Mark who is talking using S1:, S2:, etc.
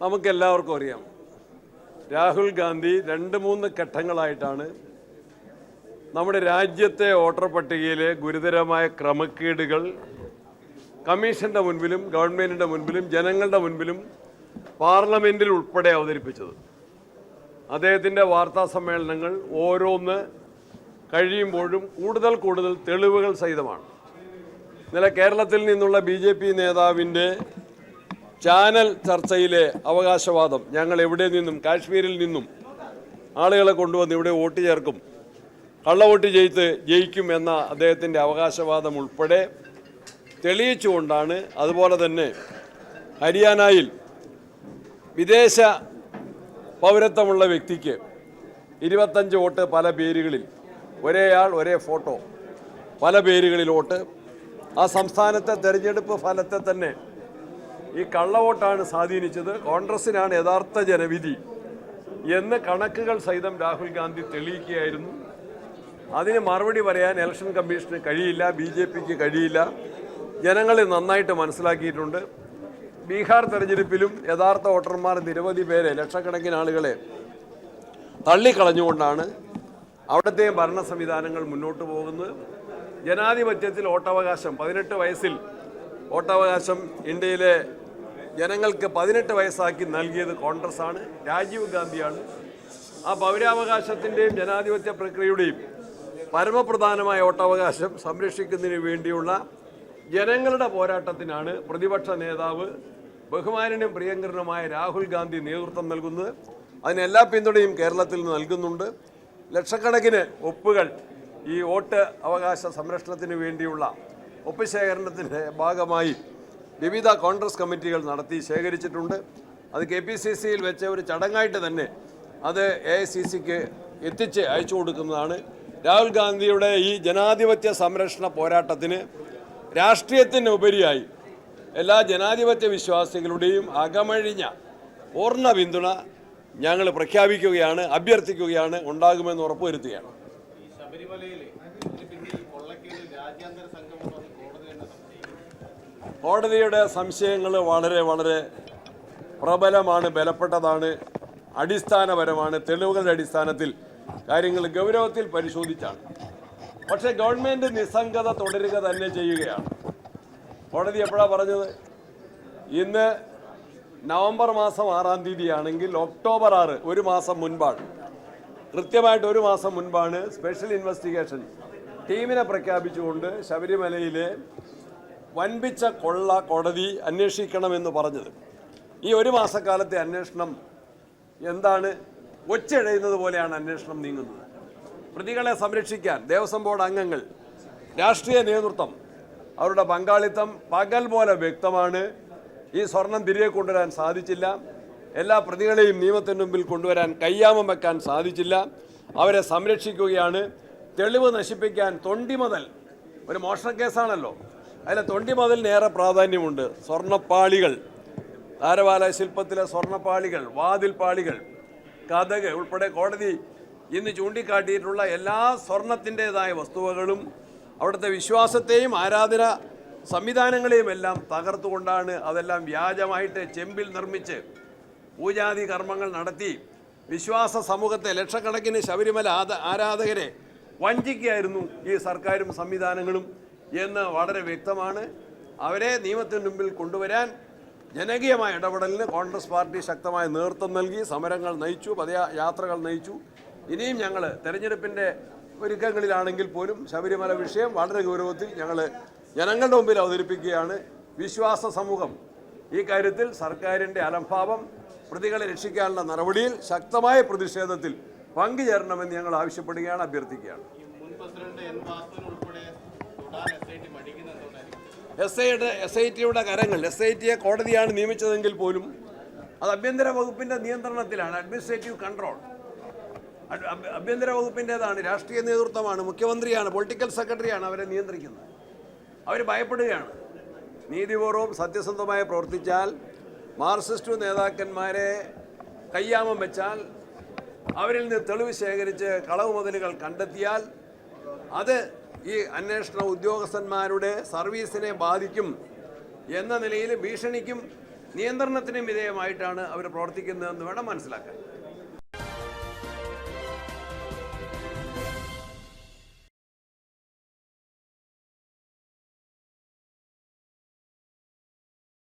S1: നമുക്കെല്ലാവർക്കും അറിയാം. രാഹുൽ ഗാന്ധി രണ്ട് മൂന്ന് ഘട്ടങ്ങളായിട്ടാണ് നമ്മുടെ രാജ്യത്തെ വോട്ടർ പട്ടികയിലെ ഗുരുതരമായ ക്രമക്കേടുകൾ കമ്മീഷന്റെ മുൻപിലും ഗവൺമെന്റിന്റെ മുൻപിലും ജനങ്ങളുടെ മുൻപിലും പാർലമെന്റിൽ ഉൾപ്പെടെ അവതരിപ്പിച്ചത്. അദ്ദേഹത്തിന്റെ വാർത്താ സമ്മേളനങ്ങൾ ഓരോന്ന് കഴിയുമ്പോഴും കൂടുതൽ കൂടുതൽ തെളിവുകൾ സഹിതമാണ്. ഇന്നലെ കേരളത്തിൽ നിന്നുള്ള ബി നേതാവിന്റെ ചാനൽ ചർച്ചയിലെ അവകാശവാദം. ഞങ്ങൾ എവിടെ നിന്നും കാശ്മീരിൽ നിന്നും ആളുകളെ കൊണ്ടുവന്ന് ഇവിടെ വോട്ട് ചേർക്കും? കള്ളവോട്ട് ചെയ്ത് ജയിക്കും എന്ന അദ്ദേഹത്തിന്റെ അവകാശവാദം ഉൾപ്പെടെ തെളിയിച്ചുകൊണ്ടാണ് അതുപോലെ തന്നെ ഹരിയാനയിൽ വിദേശ പൗരത്വമുള്ള വ്യക്തിക്ക് ഇരുപത്തഞ്ച് വോട്ട് പല പേരുകളിൽ ഒരേയാൾ ഒരേ ഫോട്ടോ പല പേരുകളിൽ വോട്ട് ആ സംസ്ഥാനത്തെ തെരഞ്ഞെടുപ്പ് ഫലത്തെ തന്നെ ഈ കള്ളവോട്ടാണ് സ്വാധീനിച്ചത്. കോൺഗ്രസിനാണ് യഥാർത്ഥ ജനവിധി എന്ന് കണക്കുകൾ സഹിതം രാഹുൽ ഗാന്ധി തെളിയിക്കുകയായിരുന്നു. അതിന് മറുപടി പറയാൻ ഇലക്ഷൻ കമ്മീഷന് കഴിയില്ല ബി ജെ പിക്ക് കഴിയില്ല. ജനങ്ങളെ നന്നായിട്ട് മനസ്സിലാക്കിയിട്ടുണ്ട്. ബീഹാർ തെരഞ്ഞെടുപ്പിലും യഥാർത്ഥ വോട്ടർമാർ നിരവധി പേരെ ലക്ഷക്കണക്കിന് ആളുകളെ തള്ളിക്കളഞ്ഞുകൊണ്ടാണ് അവിടുത്തെ ഭരണ സംവിധാനങ്ങൾ മുന്നോട്ട് പോകുന്നത്. ജനാധിപത്യത്തിൽ വോട്ടവകാശം പതിനെട്ട് വയസ്സിൽ വോട്ടവകാശം ഇന്ത്യയിലെ ജനങ്ങൾക്ക് പതിനെട്ട് വയസ്സാക്കി നൽകിയത് കോൺഗ്രസ് ആണ് രാജീവ് ഗാന്ധിയാണ്. ആ പൗരാവകാശത്തിന്റെയും ജനാധിപത്യ പ്രക്രിയയുടെയും പരമപ്രധാനമായ വോട്ടവകാശം സംരക്ഷിക്കുന്നതിന് വേണ്ടിയുള്ള ജനങ്ങളുടെ പോരാട്ടത്തിനാണ് പ്രതിപക്ഷ നേതാവ് ബഹുമാനനും പ്രിയങ്കരനുമായ രാഹുൽ ഗാന്ധി നേതൃത്വം നൽകുന്നത്. അതിനെല്ലാ പിന്തുണയും കേരളത്തിൽ നിന്ന് നൽകുന്നുണ്ട്. ലക്ഷക്കണക്കിന് ഒപ്പുകൾ ഈ വോട്ട് അവകാശ സംരക്ഷണത്തിന് വേണ്ടിയുള്ള ഒപ്പ് ശേഖരണത്തിന്റെ ഭാഗമായി വിവിധ കോൺഗ്രസ് കമ്മിറ്റികൾ നടത്തി ശേഖരിച്ചിട്ടുണ്ട്. അത് കെ പി സി സിയിൽ വെച്ച ഒരു ചടങ്ങായിട്ട് തന്നെ അത് എ ഐ സി സിക്ക് എത്തിച്ച് അയച്ചു കൊടുക്കുന്നതാണ്. രാഹുൽ ഗാന്ധിയുടെ ഈ ജനാധിപത്യ സംരക്ഷണ പോരാട്ടത്തിന് രാഷ്ട്രീയത്തിന് ഉപരിയായി എല്ലാ ജനാധിപത്യ വിശ്വാസികളുടെയും അകമഴിഞ്ഞ പൂർണ പിന്തുണ ഞങ്ങൾ പ്രഖ്യാപിക്കുകയാണ് അഭ്യർത്ഥിക്കുകയാണ് ഉണ്ടാകുമെന്ന് ഉറപ്പുവരുത്തുകയാണ്.
S2: പിന്നിൽ രാജ്യാന്തര സംഘമുണ്ടെന്ന് കോടതി തന്നെ സംശയിക്കുന്നു
S1: കോടതിയുടെ സംശയങ്ങൾ വളരെ വളരെ പ്രബലമാണ് ബലപ്പെട്ടതാണ് അടിസ്ഥാനപരമാണ് തെളിവുകളുടെ അടിസ്ഥാനത്തിൽ കാര്യങ്ങൾ ഗൗരവത്തിൽ പരിശോധിച്ചാണ്. പക്ഷേ ഗവൺമെന്റ് നിസ്സംഗത തുടരുക തന്നെ ചെയ്യുകയാണ്. കോടതി എപ്പോഴാണ് പറഞ്ഞത്? ഇന്ന് നവംബർ മാസം ആറാം തീയതിയാണെങ്കിൽ ഒക്ടോബർ ആറ് ഒരു മാസം മുൻപാണ്. കൃത്യമായിട്ട് ഒരു മാസം മുൻപാണ് സ്പെഷ്യൽ ഇൻവെസ്റ്റിഗേഷൻ. ടീമിനെ പ്രഖ്യാപിച്ചുകൊണ്ട് ശബരിമലയിലെ വൻപിച്ച കൊള്ള കോടതി അന്വേഷിക്കണമെന്ന് പറഞ്ഞത്. ഈ ഒരു മാസക്കാലത്തെ അന്വേഷണം എന്താണ്? ഒച്ചഴയുന്നത് പോലെയാണ് അന്വേഷണം നീങ്ങുന്നത്. പ്രതികളെ സംരക്ഷിക്കാൻ ദേവസ്വം ബോർഡ് അംഗങ്ങൾ രാഷ്ട്രീയ നേതൃത്വം അവരുടെ പങ്കാളിത്തം പകൽ പോലെ വ്യക്തമാണ്. ഈ സ്വർണം തിരികെ കൊണ്ടുവരാൻ സാധിച്ചില്ല. എല്ലാ പ്രതികളെയും നിയമത്തിന് മുമ്പിൽ കൊണ്ടുവരാൻ കയ്യാമം വെക്കാൻ സാധിച്ചില്ല. അവരെ സംരക്ഷിക്കുകയാണ്. തെളിവ് നശിപ്പിക്കാൻ തൊണ്ടി മുതൽ ഒരു മോഷണ കേസാണല്ലോ. അതിലെ തൊണ്ടി മുതലിന് ഏറെ പ്രാധാന്യമുണ്ട്. സ്വർണപ്പാളികൾ താരവാല ശില്പത്തിലെ സ്വർണപ്പാളികൾ വാതിൽപ്പാളികൾ കഥക് ഉൾപ്പെടെ കോടതി ഇന്ന് ചൂണ്ടിക്കാട്ടിയിട്ടുള്ള എല്ലാ സ്വർണത്തിന്റെതായ വസ്തുവകളും അവിടുത്തെ വിശ്വാസത്തെയും ആരാധന സംവിധാനങ്ങളെയും എല്ലാം തകർത്തുകൊണ്ടാണ് അതെല്ലാം വ്യാജമായിട്ട് ചെമ്പിൽ നിർമ്മിച്ച് പൂജാതി കർമ്മങ്ങൾ നടത്തി വിശ്വാസ സമൂഹത്തെ ലക്ഷക്കണക്കിന് ശബരിമല ആരാധകരെ വഞ്ചിക്കുകയായിരുന്നു ഈ സർക്കാരും സംവിധാനങ്ങളും. എന്ന് വളരെ വ്യക്തമാണ്. അവരെ നിയമത്തിന് മുമ്പിൽ കൊണ്ടുവരാൻ ജനകീയമായ ഇടപെടലിന് കോൺഗ്രസ് പാർട്ടി ശക്തമായ നേതൃത്വം നൽകി. സമരങ്ങൾ നയിച്ചു പദയാത്രകൾ നയിച്ചു. ഇനിയും ഞങ്ങൾ തെരഞ്ഞെടുപ്പിന്റെ ഒരുക്കങ്ങളിലാണെങ്കിൽ പോലും ശബരിമല വിഷയം വളരെ ഗൗരവത്തിൽ ഞങ്ങൾ ജനങ്ങളുടെ മുമ്പിൽ അവതരിപ്പിക്കുകയാണ്. വിശ്വാസ സമൂഹം ഈ കാര്യത്തിൽ സർക്കാരിന്റെ അലംഭാവം പ്രതികളെ രക്ഷിക്കാനുള്ള നടപടിയിൽ ശക്തമായ പ്രതിഷേധത്തിൽ പങ്കുചേരണമെന്ന് ഞങ്ങൾ ആവശ്യപ്പെടുകയാണ് അഭ്യർത്ഥിക്കുകയാണ്.
S2: എസ്
S1: ഐയുടെ എസ് ഐ ടിയുടെ കരങ്ങൾ എസ് ഐ ടിയെ കോടതിയാണ് നിയമിച്ചതെങ്കിൽ പോലും അത് ആഭ്യന്തര വകുപ്പിന്റെ നിയന്ത്രണത്തിലാണ് അഡ്മിനിസ്ട്രേറ്റീവ് കൺട്രോൾ ആഭ്യന്തര വകുപ്പിന്റെതാണ് രാഷ്ട്രീയ നേതൃത്വമാണ് മുഖ്യമന്ത്രിയാണ് പൊളിറ്റിക്കൽ സെക്രട്ടറിയാണ് അവരെ നിയന്ത്രിക്കുന്നത്. അവർ ഭയപ്പെടുകയാണ്. നീതിപൂർവം സത്യസന്ധമായി പ്രവർത്തിച്ചാൽ മാർക്സിസ്റ്റ് നേതാക്കന്മാരെ കയ്യാമം വെച്ചാൽ അവരിൽ നിന്ന് തെളിവ് ശേഖരിച്ച് കളവ് മുതലുകൾ കണ്ടെത്തിയാൽ അത് ഈ അന്വേഷണ ഉദ്യോഗസ്ഥന്മാരുടെ സർവീസിനെ ബാധിക്കും എന്ന നിലയിൽ ഭീഷണിക്കും നിയന്ത്രണത്തിനും വിധേയമായിട്ടാണ് അവർ പ്രവർത്തിക്കുന്നതെന്ന് വേണം മനസ്സിലാക്കാൻ.